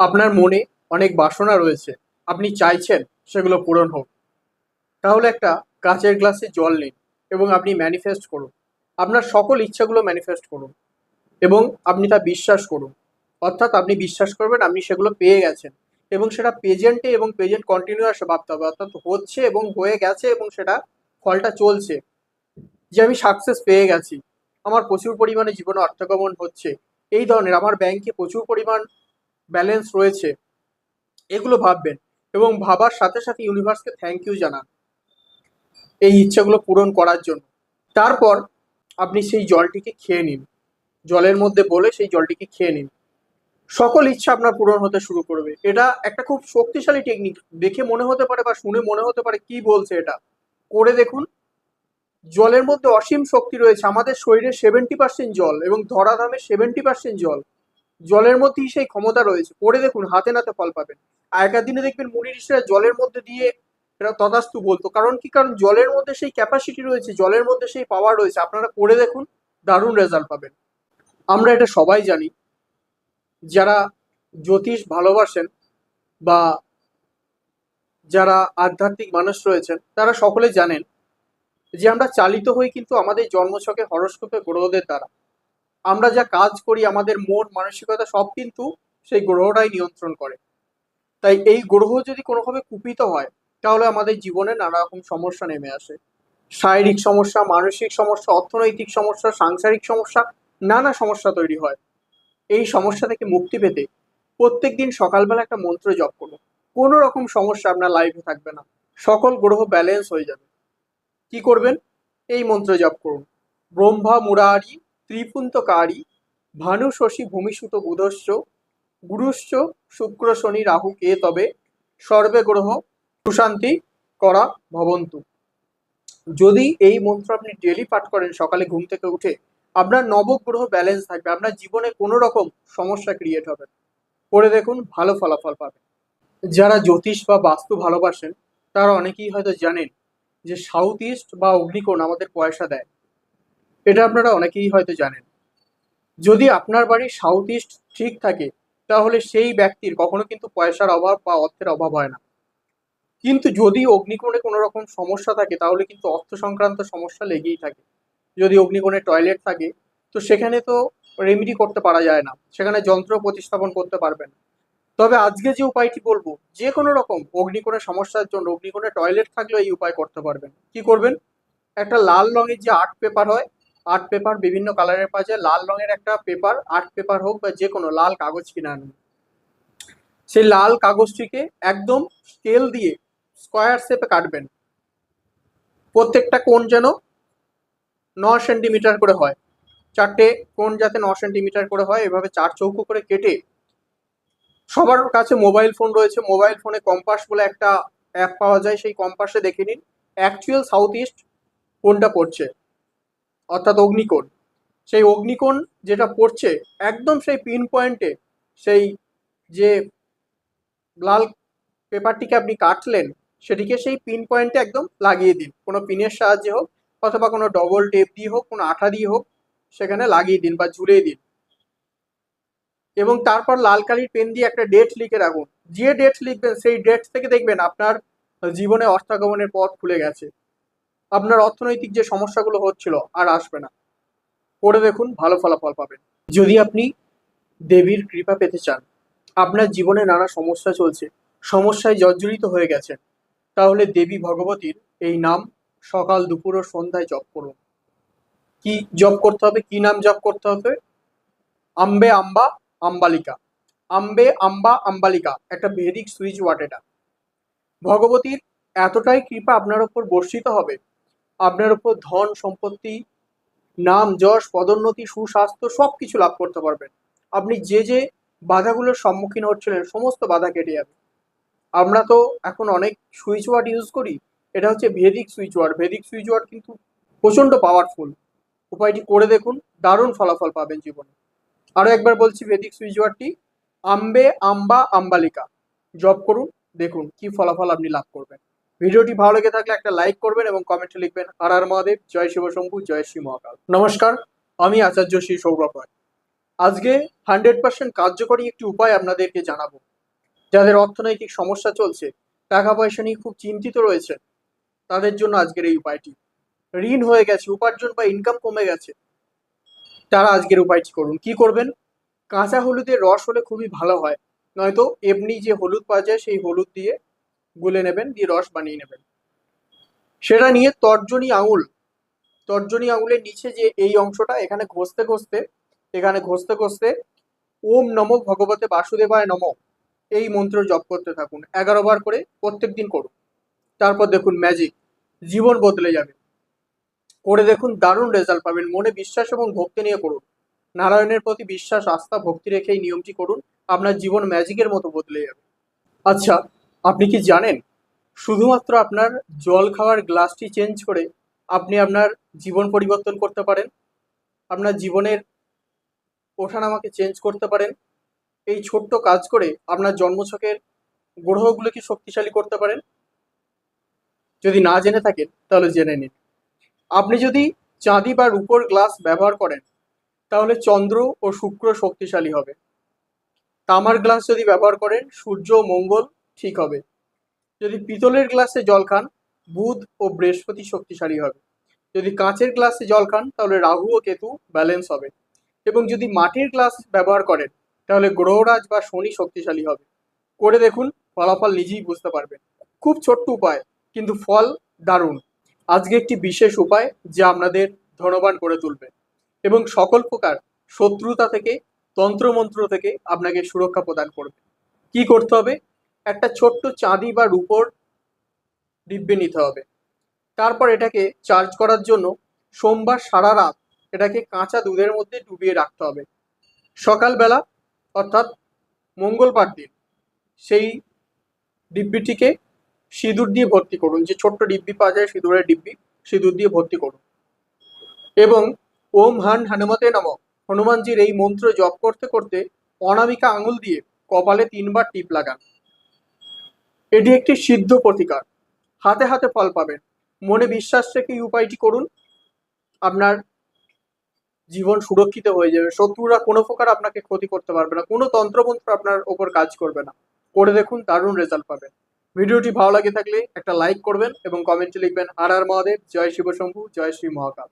আপনার মনে অনেক বাসনা রয়েছে, আপনি চাইছেন সেগুলো পূরণ হোক। তাহলে একটা কাঁচের গ্লাসে জল নিন এবং আপনি ম্যানিফেস্ট করুন। আপনার সকল ইচ্ছাগুলো ম্যানিফেস্ট করুন এবং আপনি তা বিশ্বাস করুন। অর্থাৎ আপনি বিশ্বাস করবেন আপনি সেগুলো পেয়ে গেছেন এবং সেটা প্রেজেন্টে এবং প্রেজেন্ট কন্টিনিউয়াস ভাবতে হবে। অর্থাৎ হচ্ছে এবং হয়ে গেছে এবং সেটা ফলটা চলছে। যে আমি সাকসেস পেয়ে গেছি। আমার প্রচুর পরিমাণে জীবনে অর্থগমন হচ্ছে। এই ধরনের আমার ব্যাংকে প্রচুর পরিমাণ ব্যালেন্স রয়েছে, এগুলো ভাববেন এবং ভাবার সাথে সাথে ইউনিভার্সকে থ্যাংক ইউ জানান এই ইচ্ছাগুলো পূরণ করার জন্য। তারপর আপনি সেই জলটিকে খেয়ে নিন, জলের মধ্যে বলে সেই জলটিকে খেয়ে নিন। সকল ইচ্ছা আপনার পূরণ হতে শুরু করবে। এটা একটা খুব শক্তিশালী টেকনিক দেখে মনে হতে পারে বা শুনে মনে হতে পারে কি বলছে এটা। করে দেখুন, জলের মধ্যে অসীম শক্তি রয়েছে, আমাদের শরীরে সেভেন্টি পার্সেন্ট জল এবং ধরাধামে সেভেন্টি পার্সেন্ট জল। জলের মধ্যেই সেই ক্ষমতা রয়েছে। করে দেখুন, হাতে নাতে ফল পাবেন। আগেকার দিনে দেখবেন মুনি ঋষিরা জলের মধ্যে দিয়ে এরা তথাস্তু বলতো। কারণ কি? কারণ জলের মধ্যে সেই ক্যাপাসিটি রয়েছে, জলের মধ্যে সেই পাওয়ার রয়েছে। আপনারা করে দেখুন, দারুণ রেজাল্ট পাবেন। আমরা এটা সবাই জানি। যারা জ্যোতিষ ভালোবাসেন বা যারা আধ্যাত্মিক মানুষ রয়েছেন, তারা সকলে জানেন যে আমরা চালিত হই কিন্তু আমাদের জন্মছকে, হরস্কোপে, গ্রহদের দ্বারা। আমরা যা কাজ করি, আমাদের মন, মানসিকতা সব কিন্তু সেই গ্রহটাই নিয়ন্ত্রণ করে। তাই এই গ্রহ যদি কোনোভাবে কুপিত হয়, তাহলে আমাদের জীবনে নানা রকম সমস্যা নেমে আসে। শারীরিক সমস্যা, মানসিক সমস্যা, অর্থনৈতিক সমস্যা, সাংসারিক সমস্যা, নানা সমস্যা তৈরি হয়। এই সমস্যা থেকে মুক্তি পেতে প্রত্যেক দিন সকালবেলা একটা মন্ত্র জপ করুন। কোনো রকম সমস্যা আপনার লাইফে থাকবে না। সকল গ্রহ ব্যালেন্স হয়ে যাবে। কি করবেন? এই মন্ত্র জপ করুন। ব্রহ্মা মুরারি ত্রিপুন্তকারী ভানু শশী ভূমিসুত বুধস্য গুরুশ্চ শুক্র শনি রাহু কে তবে সর্বে গ্রহ সুশান্তি করা ভবন্তু। যদি এই মন্ত্র আপনি ডেলি পাঠ করেন, সকালে ঘুম থেকে উঠে, আপনার নবগ্রহ ব্যালেন্স থাকবে, আপনার জীবনে কোনো রকম সমস্যা ক্রিয়েট হবে। করে দেখুন, ভালো ফলাফল পাবেন। যারা জ্যোতিষ বা বাস্তু ভালোবাসেন, তারা অনেকেই হয়তো জানেন যে সাউথ ইস্ট বা অগ্নিকোণ আমাদের পয়সা দেয়। এটা আপনারা অনেকেই হয়তো জানেন। যদি আপনার বাড়ির সাউথ ইস্ট ঠিক থাকে, তাহলে সেই ব্যক্তির কখনো কিন্তু পয়সার অভাব বা অর্থের অভাব হয় না। কিন্তু যদি অগ্নিকোণে কোনো রকম সমস্যা থাকে, তাহলে কিন্তু অর্থ সংক্রান্ত সমস্যা লেগেই থাকে। যদি অগ্নিকোণে টয়লেট থাকে, তো সেখানে তো রেমিডি করতে পারা যায় না। সেখানে যন্ত্র প্রতিস্থাপন করতে পারবেন তবে আজকে যে উপায়টি বলব যে কোনো রকম অগ্নিকোণের সমস্যার জন্য অগ্নিকোণে টয়লেট থাকলেও এই উপায় করতে পারবেন। কি করবেন? একটা লাল রঙের যে আর্ট পেপার হয় আর্ট পেপার বিভিন্ন কালারের পাওয়া যায় লাল রঙের একটা পেপার আর্ট পেপার হোক বা যে কোনো লাল কাগজ কিনে আনুন। সেই লাল কাগজটিকে একদম স্কেল দিয়ে স্কোয়ার শেপে কাটবেন। প্রত্যেকটা কোণ যেন ন সেন্টিমিটার করে হয়। চারটে কোণ যাতে ন সেন্টিমিটার করে হয়, এভাবে চার চৌকো করে কেটে সবার কাছে মোবাইল ফোন রয়েছে। মোবাইল ফোনে কম্পাস বলে একটা অ্যাপ পাওয়া যায়, সেই কম্পাসে দেখে নিন। অ্যাকচুয়াল সাউথ ইস্ট কোনটা পড়ছে? অর্থাৎ অগ্নিকোণ। সেই অগ্নিকোণ যেটা পড়ছে একদম সেই পিন পয়েন্টে সেই যে লাল পেপারটিকে আপনি কাটলেন, সেটিকে সেই পিন পয়েন্টে একদম লাগিয়ে দিন। কোনো পিনের সাহায্যে হোক, অথবা কোনো ডবল টেপ দিয়ে হোক, কোনো আঠা দিয়ে হোক, সেখানে লাগিয়ে দিন বা ঝুলিয়ে দিন। এবং তারপর লাল কালির পেন দিয়ে একটা ডেট লিখে রাখুন। যে ডেট লিখবেন, সেই ডেট থেকে দেখবেন আপনার জীবনে অর্থাগমনের পথ খুলে গেছে। আপনার অর্থনৈতিক যে সমস্যাগুলো হচ্ছিল আর আসবে না। করে দেখুন, ভালো ফলাফল পাবেন। যদি আপনি দেবীর কৃপা পেতে চান, আপনার জীবনে নানা সমস্যা চলছে, সমস্যায় জর্জরিত হয়ে গেছেন, তাহলে দেবী ভগবতীর এই নাম সকাল, দুপুর ও সন্ধ্যায় জপ করুন। কি জপ করতে হবে? কি নাম জপ করতে হবে? আম্বে আম্বা আম্বালিকা। আম্বে আম্বা আম্বালিকা, একটা ভেদিক সুইচ ওয়ার্ড এটা। ভগবতীর এতটাই কৃপা আপনার উপর বর্ষিত হবে আপনার উপর ধন, সম্পত্তি, নাম, যশ, পদোন্নতি, সুস্বাস্থ্য সব কিছু লাভ করতে পারবেন। আপনি যে যে বাধাগুলোর সম্মুখীন হচ্ছিলেন, সমস্ত বাধা কেটে যাবে। আমরা তো এখন অনেক সুইচ ওয়ার্ড ইউজ করি, এটা হচ্ছে Vedic switch word. Vedic switch word কিন্তু প্রচণ্ড পাওয়ারফুল উপায়টি করে দেখুন, দারুণ ফলাফল পাবেন জীবনে। আরও একবার বলছি ভেদিক সুইচ ওয়ার্ডটি, আম্বে, আম্বা, আম্বালিকা। জব করুন, দেখুন কি ফলাফল আপনি লাভ করবেন। ভিডিওটি ভালো লেগে থাকলে একটা লাইক করবেন এবং কমেন্টে লিখবেন আর আর মহাদেব, জয় শিব শম্ভু, জয় শ্রী মহাকাল। নমস্কার, আমি আচার্য শ্রী সৌরভ রায়। আজকে হান্ড্রেড পার্সেন্ট কার্যকরী একটি উপায় আপনাদেরকে জানাব। যাদের অর্থনৈতিক সমস্যা চলছে টাকা পয়সা নিয়ে খুব চিন্তিত রয়েছে তাদের জন্য আজকের এই উপায়টি। ঋণ হয়ে গেছে, উপার্জন বা ইনকাম কমে গেছে, তারা আজকের উপায়টি করুন। কি করবেন? কাঁচা হলুদের রস হলে খুবই ভালো হয়, নয়তো এমনি যে হলুদ পাওয়া যায়, সেই হলুদ দিয়ে গুলে নেবেন, দিয়ে রস বানিয়ে নেবেন। সেটা নিয়ে তর্জনী আঙুল, তর্জনী আঙুলের নিচে যে এই অংশটা, এখানে ঘষতে ঘষতে, এখানে ঘষতে ঘষতে, ওম নম ভগবতে বাসুদেবায় নম, এই মন্ত্র জপ করতে থাকুন। এগারো বার করে প্রত্যেক দিন করুন। তারপর দেখুন ম্যাজিক জীবন বদলে যাবে। করে দেখুন দারুণ রেজাল্ট পাবেন। মনে বিশ্বাস এবং ভক্তি নিয়ে করুন নারায়ণের প্রতি বিশ্বাস, আস্থা, ভক্তি রেখে এই নিয়মটি করুন। আপনার জীবন ম্যাজিকের মতো বদলে যাবে। আচ্ছা আপনি কি জানেন? শুধুমাত্র আপনার জল খাওয়ার গ্লাসটি চেঞ্জ করে আপনি আপনার জীবন পরিবর্তন করতে পারেন, আপনার জীবনের ওঠানামাকে চেঞ্জ করতে পারেন, এই ছোট্ট কাজ করে আপনার জন্মছকের গ্রহগুলোকে শক্তিশালী করতে পারেন? যদি না জেনে থাকেন, তাহলে জেনে নিন। আপনি যদি চাঁদি বা রূপোর গ্লাস ব্যবহার করেন, তাহলে চন্দ্র ও শুক্র শক্তিশালী হবে। তামার গ্লাস যদি ব্যবহার করেন, সূর্য মঙ্গল ঠিক হবে। যদি পিতলের গ্লাসে জল খান, বুধ ও বৃহস্পতি শক্তিশালী হবে। যদি কাঁচের গ্লাসে জল খান, তাহলে রাহু ও কেতু ব্যালেন্স হবে। এবং যদি মাটির গ্লাস ব্যবহার করেন, তাহলে গ্রহরাজ বা শনি শক্তিশালী হবে। করে দেখুন, ফলাফল নিজেই বুঝতে পারবেন। খুব ছোট্ট উপায়, কিন্তু ফল দারুণ। আজকে একটি বিশেষ উপায় যা আপনাদের ধনবান করে তুলবে। এবং সকল প্রকার শত্রুতা থেকে, তন্ত্রমন্ত্র থেকে আপনাকে সুরক্ষা প্রদান করবে। কি করতে হবে? একটা ছোট্ট চাঁদি বা রূপোর ডিব্বে নিতে হবে। তারপর এটাকে চার্জ করার জন্য সোমবার সারা রাত এটাকে কাঁচা দুধের মধ্যে ডুবিয়ে রাখতে হবে। সকালবেলা, অর্থাৎ মঙ্গলবার দিন, সেই ডিব্বিটিকে সিঁদুর দিয়ে ভর্তি করুন। যে ছোট্ট ডিব্বি পাওয়া যায়, সিঁদুরের ডিব্বি, সিঁদুর দিয়ে ভর্তি করুন। এবং ওম হান হনুমতে নম। হনুমানজির এই মন্ত্র জপ করতে করতে অনামিকা আঙুল দিয়ে কপালে তিনবার টিপ লাগান। এটি একটি সিদ্ধ প্রতিকার। হাতে হাতে ফল পাবেন। মনে বিশ্বাস রেখে এই উপায়টি করুন। আপনার জীবন সুরক্ষিত হয়ে যাবে। শত্রুরা কোনো প্রকার আপনাকে ক্ষতি করতে পারবে না। কোনো তন্ত্রমন্ত্র আপনার ওপর কাজ করবে না। করে দেখুন, দারুণ রেজাল্ট পাবেন। ভিডিওটি ভালো লাগে থাকলে একটা লাইক করবেন এবং কমেন্টে লিখবেন আর আর মহাদেব, জয় শিবশম্ভু, জয় শ্রী মহাকাল।